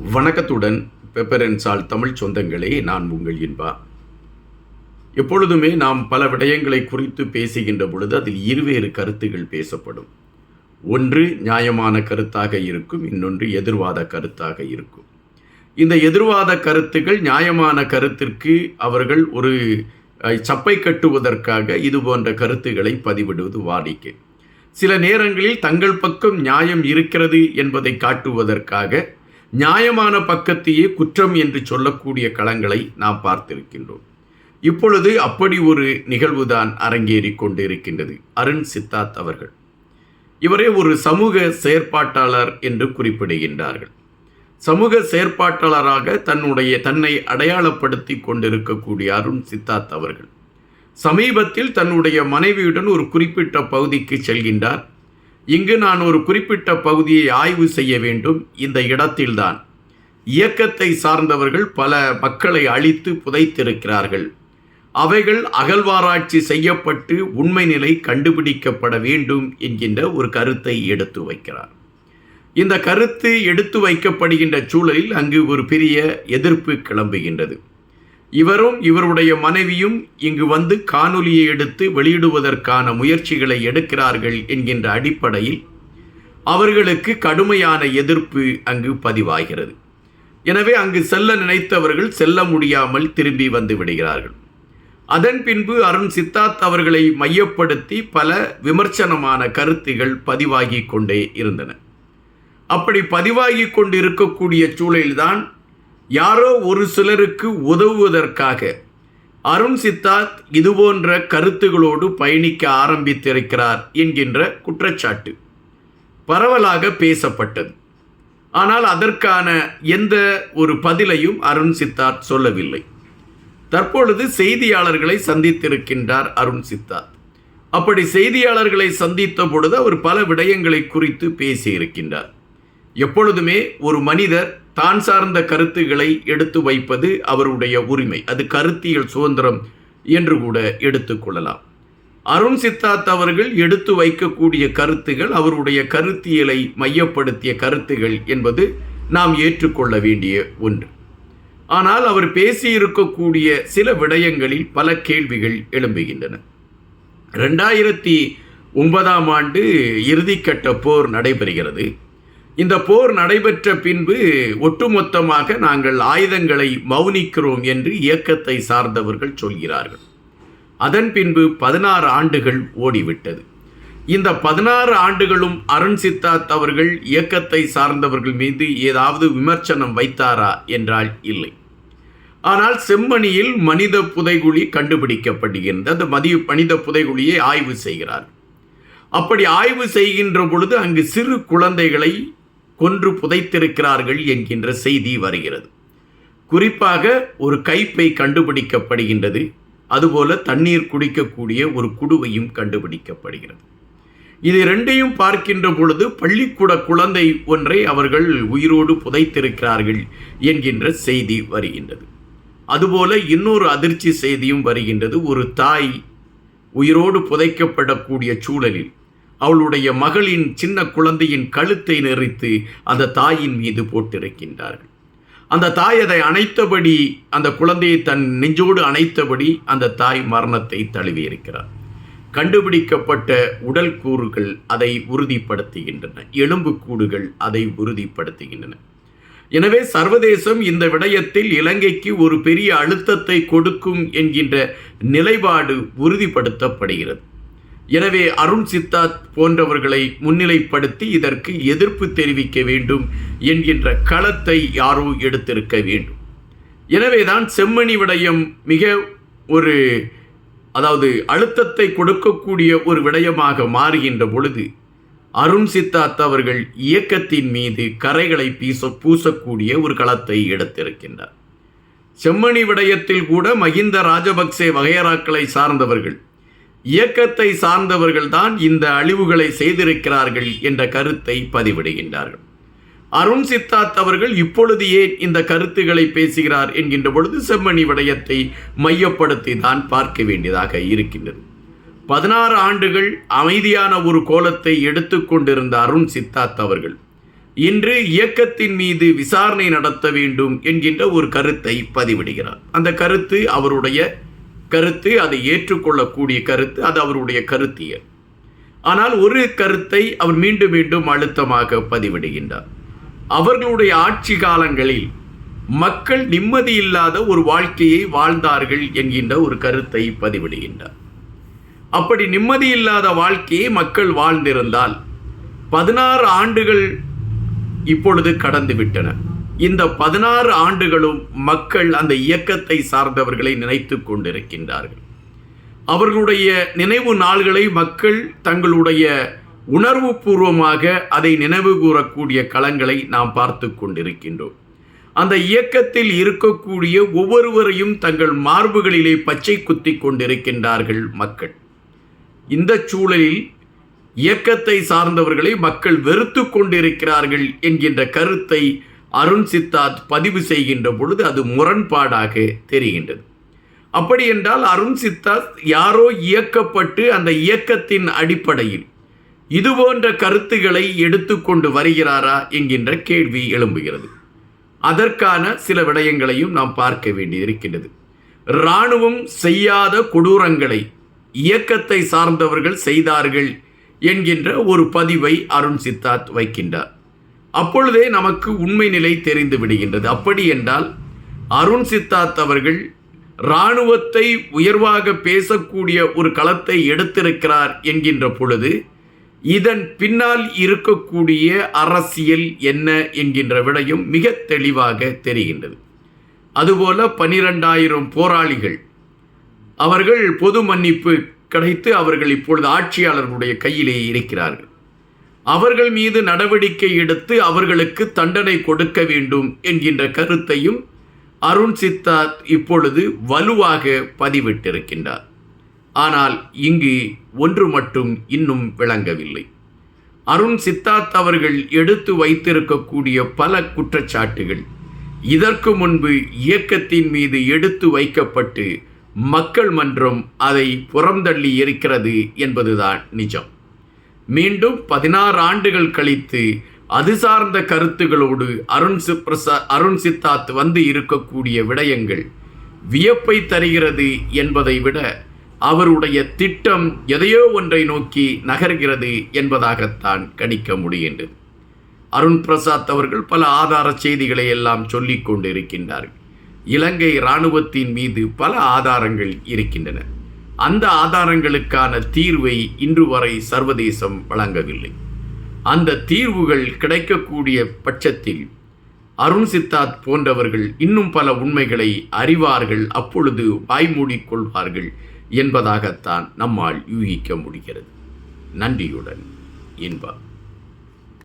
வணக்கத்துடன் பெப்பரன்ஸால் தமிழ் சொந்தங்களே நான் உங்கள் இன்பா. எப்பொழுதுமே நாம் பல விடயங்களை குறித்து பேசுகின்ற பொழுது அதில் இருவேறு கருத்துகள் பேசப்படும். ஒன்று நியாயமான கருத்தாக இருக்கும் இன்னொன்று எதிர்வாத கருத்தாக இருக்கும். இந்த எதிர்வாத கருத்துகள் நியாயமான கருத்திற்கு அவர்கள் ஒரு சப்பை கட்டுவதற்காக இது போன்ற கருத்துக்களை பதிவிடுவது வாடிக்கை. சில நேரங்களில் தங்கள் பக்கம் நியாயம் இருக்கிறது என்பதை காட்டுவதற்காக நியாயமான பக்கத்தையே குற்றம் என்று சொல்லக்கூடிய களங்களை நாம் பார்த்திருக்கின்றோம். இப்பொழுது அப்படி ஒரு நிகழ்வுதான் அரங்கேறி கொண்டிருக்கின்றது. அருண் சித்தார்த் அவர்கள். இவரே ஒரு சமூக செயற்பாட்டாளர் என்று குறிப்பிடுகின்றார்கள். சமூக செயற்பாட்டாளராக தன்னுடைய தன்னை அடையாளப்படுத்தி கொண்டிருக்கக்கூடிய அருண் சித்தார்த் அவர்கள். சமீபத்தில் தன்னுடைய மனைவியுடன் ஒரு குறிப்பிட்ட பகுதிக்கு செல்கின்றார். இங்கு நான் ஒரு குறிப்பிட்ட பகுதியை ஆய்வு செய்ய வேண்டும். இந்த இடத்தில்தான் இயக்கத்தை சார்ந்தவர்கள் பல மக்களை அழித்து புதைத்திருக்கிறார்கள். அவைகள் அகழ்வாராய்ச்சி செய்யப்பட்டு உண்மை நிலை கண்டுபிடிக்கப்பட வேண்டும் என்கின்ற ஒரு கருத்தை எடுத்து வைக்கிறார். இந்த கருத்து எடுத்து வைக்கப்படுகின்ற சூழலில் அங்கு ஒரு பெரிய எதிர்ப்பு கிளம்புகின்றது. இவரும் இவருடைய மனைவியும் இங்கு வந்து காணொலியை எடுத்து வெளியிடுவதற்கான முயற்சிகளை எடுக்கிறார்கள் என்கின்ற அடிப்படையில் அவர்களுக்கு கடுமையான எதிர்ப்பு அங்கு பதிவாகிறது. எனவே அங்கு செல்ல நினைத்தவர்கள் செல்ல முடியாமல் திரும்பி வந்து விடுகிறார்கள். அதன் பின்பு அருண் சித்தார்த் அவர்களை மையப்படுத்தி பல விமர்சனமான கருத்துகள் பதிவாகி கொண்டே இருந்தன. அப்படி பதிவாகி கொண்டு இருக்கக்கூடிய சூழலில்தான் யாரோ ஒரு சிலருக்கு உதவுவதற்காக. அருண் சித்தார்த் இதுபோன்ற கருத்துகளோடு பயணிக்க ஆரம்பித்திருக்கிறார் என்கின்ற குற்றச்சாட்டு பரவலாக பேசப்பட்டது. ஆனால் அதற்கான எந்த ஒரு பதிலையும் அருண் சித்தார்த் சொல்லவில்லை. தற்பொழுது செய்தியாளர்களை சந்தித்திருக்கின்றார் அருண் சித்தார்த். அப்படி செய்தியாளர்களை சந்தித்த பொழுது அவர் பல விடயங்களை குறித்து பேசியிருக்கின்றார். எப்பொழுதுமே ஒரு மனிதர் தான் சார்ந்த கருத்துக்களை எடுத்து வைப்பது அவருடைய உரிமை. அது கருத்தியல் சுதந்திரம் என்று கூட எடுத்துக்கொள்ளலாம் அருண் சித்தார்த் அவர்கள் எடுத்து வைக்கக்கூடிய கருத்துகள் அவருடைய கருத்தியலை மையப்படுத்திய கருத்துகள் என்பது நாம் ஏற்றுக்கொள்ள வேண்டிய ஒன்று. ஆனால் அவர் பேசியிருக்கக்கூடிய சில விடயங்களில் பல கேள்விகள் எழும்புகின்றன. ரெண்டாயிரத்தி ஒன்பதாம் ஆண்டு இறுதிக்கட்ட போர் நடைபெறுகிறது. இந்த போர் நடைபெற்ற பின்பு ஒட்டுமொத்தமாக நாங்கள் ஆயுதங்களை மௌனிக்கிறோம் என்று இயக்கத்தை சார்ந்தவர்கள் சொல்கிறார்கள். அதன் பின்பு பதினாறு ஆண்டுகள் ஓடிவிட்டது. இந்த பதினாறு ஆண்டுகளும் அருண் சித்தார்த் அவர்கள் இயக்கத்தை சார்ந்தவர்கள் மீது ஏதாவது விமர்சனம் வைத்தாரா என்றால் இல்லை. ஆனால் செம்மணியில் மனித புதைகுழி கண்டுபிடிக்கப்படுகின்றது. அந்த மதிய மனித புதைகுழியை ஆய்வு செய்கிறார் அப்படி ஆய்வு செய்கின்ற பொழுது அங்கு சிறு குழந்தைகளை கொன்று புதைத்திருக்கிறார்கள் என்கின்ற செய்தி வருகிறது. குறிப்பாக ஒரு கைப்பை கண்டுபிடிக்கப்படுகின்றது. அதுபோல தண்ணீர் குடிக்கக்கூடிய ஒரு குடுவையும் கண்டுபிடிக்கப்படுகிறது. இது ரெண்டையும் பார்க்கின்ற பொழுது பள்ளிக்கூட குழந்தை ஒன்றை அவர்கள் உயிரோடு புதைத்திருக்கிறார்கள் என்கின்ற செய்தி வருகின்றது. அதுபோல இன்னொரு அதிர்ச்சி செய்தியும் வருகின்றது. ஒரு தாய் உயிரோடு புதைக்கப்படக்கூடிய சூழலில் அவளுடைய மகளின் சின்ன குழந்தையின் கழுத்தை நெறித்து அந்த தாயின் மீது போட்டிருக்கின்றார்கள். அந்த தாய் அதை அணைத்தபடி அந்த குழந்தையை தன் நெஞ்சோடு அணைத்தபடி அந்த தாய் மரணத்தை தழுவியிருக்கிறார். கண்டுபிடிக்கப்பட்ட உடல் கூறுகள் அதை உறுதிப்படுத்துகின்றன. எலும்புக்கூடுகள் அதை உறுதிப்படுத்துகின்றன. எனவே சர்வதேசம் இந்த விடயத்தில் இலங்கைக்கு ஒரு பெரிய அழுத்தத்தை கொடுக்கும் என்கின்ற நிலைப்பாடு உறுதிப்படுத்தப்படுகிறது. எனவே அருண் சித்தார்த் போன்றவர்களை முன்னிலைப்படுத்தி இதற்கு எதிர்ப்பு தெரிவிக்க வேண்டும் என்கின்ற களத்தை யாரோ எடுத்திருக்க வேண்டும். எனவேதான் செம்மணி விடயம் மிக ஒரு அதாவது அழுத்தத்தை கொடுக்கக்கூடிய ஒரு விடயமாக மாறுகின்ற பொழுது அருண் சித்தார்த் அவர்கள் இயக்கத்தின் மீது கரைகளை பீச பூசக்கூடிய ஒரு களத்தை எடுத்திருக்கின்றார். செம்மணி விடயத்தில் கூட மகிந்த ராஜபக்சே வகையறாக்களை சார்ந்தவர்கள் இயக்கத்தை சார்ந்தவர்கள்தான் இந்த அழிவுகளை செய்திருக்கிறார்கள் என்ற கருத்தை பதிவிடுகின்றார்கள். அருண் சித்தார்த் அவர்கள் இப்பொழுது ஏன் இந்த கருத்துக்களை பேசுகிறார் என்கின்ற பொழுது செம்மணி விடயத்தை மையப்படுத்தி தான் பார்க்க வேண்டியதாக இருக்கின்றது. பதினாறு ஆண்டுகள் அமைதியான ஒரு கோலத்தை எடுத்துக்கொண்டிருந்த அருண் சித்தார்த் அவர்கள் இன்று இயக்கத்தின் மீது விசாரணை நடத்த வேண்டும் என்கின்ற ஒரு கருத்தை பதிவிடுகிறார். அந்த கருத்து அவருடைய கருத்து அதை ஏற்றுக்கொள்ளக்கூடிய கருத்து அது அவருடைய கருத்தியல். ஆனால் ஒரு கருத்தை அவர் மீண்டும் மீண்டும் அழுத்தமாக பதிவிடுகின்றார். அவர்களுடைய ஆட்சி காலங்களில் மக்கள் நிம்மதி இல்லாத ஒரு வாழ்க்கையை வாழ்ந்தார்கள் என்கின்ற ஒரு கருத்தை பதிவிடுகின்றார். அப்படி நிம்மதி இல்லாத வாழ்க்கையை மக்கள் வாழ்ந்திருந்தால் பதினாறு ஆண்டுகள் இப்பொழுது கடந்து விட்டன. இந்த பதினாறு ஆண்டுகளும் மக்கள் அந்த இயக்கத்தை சார்ந்தவர்களை நினைத்து கொண்டிருக்கின்றார்கள். அவர்களுடைய நினைவு நாள்களை மக்கள் தங்களுடைய உணர்வு பூர்வமாக அதை நினைவு கூறக்கூடிய களங்களை நாம் பார்த்து கொண்டிருக்கின்றோம். அந்த இயக்கத்தில் இருக்கக்கூடிய ஒவ்வொருவரையும் தங்கள் மார்புகளிலே பச்சை குத்தி கொண்டிருக்கின்றார்கள் மக்கள். இந்த சூழலில் இயக்கத்தை சார்ந்தவர்களை மக்கள் வெறுத்து கொண்டிருக்கிறார்கள் என்கின்ற கருத்தை அருண் சித்தார்த் பதிவு செய்கின்ற பொழுது அது முரண்பாடாக தெரிகின்றது. அப்படி என்றால் அருண் சித்தார்த் யாரோ இயக்கப்பட்டு அந்த இயக்கத்தின் அடிப்படையில் இது போன்ற கருத்துக்களை எடுத்துக்கொண்டு வருகிறாரா என்கின்ற கேள்வி எழும்புகிறது. அதற்கான சில விடயங்களையும் நாம் பார்க்க வேண்டியிருக்கின்றது. இராணுவம் செய்யாத கொடூரங்களை இயக்கத்தை சார்ந்தவர்கள் செய்தார்கள் என்கின்ற ஒரு பதிவை அருண் சித்தார்த் வைக்கின்றார். அப்பொழுதே நமக்கு உண்மை நிலை தெரிந்து விடுகின்றது. அப்படி என்றால் அருண் சித்தார்த் அவர்கள் இராணுவத்தை உயர்வாக பேசக்கூடிய ஒரு களத்தை எடுத்திருக்கிறார் என்கின்ற பொழுது இதன் பின்னால் இருக்கக்கூடிய அரசியல் என்ன என்கின்ற விடயம் மிக தெளிவாக தெரிகின்றது. அதுபோல பனிரெண்டாயிரம் போராளிகள் அவர்கள் பொது மன்னிப்பு கிடைத்து அவர்கள் இப்பொழுது ஆட்சியாளர்களுடைய கையிலே இருக்கிறார்கள். அவர்கள் மீது நடவடிக்கை எடுத்து அவர்களுக்கு தண்டனை கொடுக்க வேண்டும் என்கின்ற கருத்தையும் அருண் சித்தார்த் இப்பொழுது வலுவாக பதிவிட்டிருக்கின்றார். ஆனால் இங்கு ஒன்று மட்டும் இன்னும் விளங்கவில்லை. அருண் சித்தார்த் அவர்கள் எடுத்து வைத்திருக்கக்கூடிய பல குற்றச்சாட்டுகள் இதற்கு முன்பு இயக்கத்தின் மீது எடுத்து வைக்கப்பட்டு மக்கள் மன்றம் அதை புறந்தள்ளி இருக்கிறது என்பதுதான் நிஜம். மீண்டும் பதினாறு ஆண்டுகள் கழித்து அது சார்ந்த கருத்துகளோடு அருண் பிரசா அருண் சித்தார்த் வந்து இருக்கக்கூடிய விடயங்கள் வியப்பை தருகிறது என்பதை விட அவருடைய திட்டம் எதையோ ஒன்றை நோக்கி நகர்கிறது என்பதாகத்தான் கணிக்க முடிகின்றது. அருண் பிரசாத் அவர்கள் பல ஆதார செய்திகளை எல்லாம் சொல்லிக் கொண்டிருக்கின்றார்கள். இலங்கை இராணுவத்தின் மீது பல ஆதாரங்கள் இருக்கின்றன. அந்த ஆதாரங்களுக்கான தீர்வை இன்று வரை சர்வதேசம் வழங்கவில்லை. அந்த தீர்வுகள் கிடைக்கக்கூடிய பட்சத்தில் அருண் சித்தார்த் போன்றவர்கள் இன்னும் பல உண்மைகளை அறிவார்கள் அப்பொழுது வாய்மூடிக்கொள்வார்கள் என்பதாகத்தான் நம்மால் யூகிக்க முடிகிறது. நன்றியுடன் இன்பம்.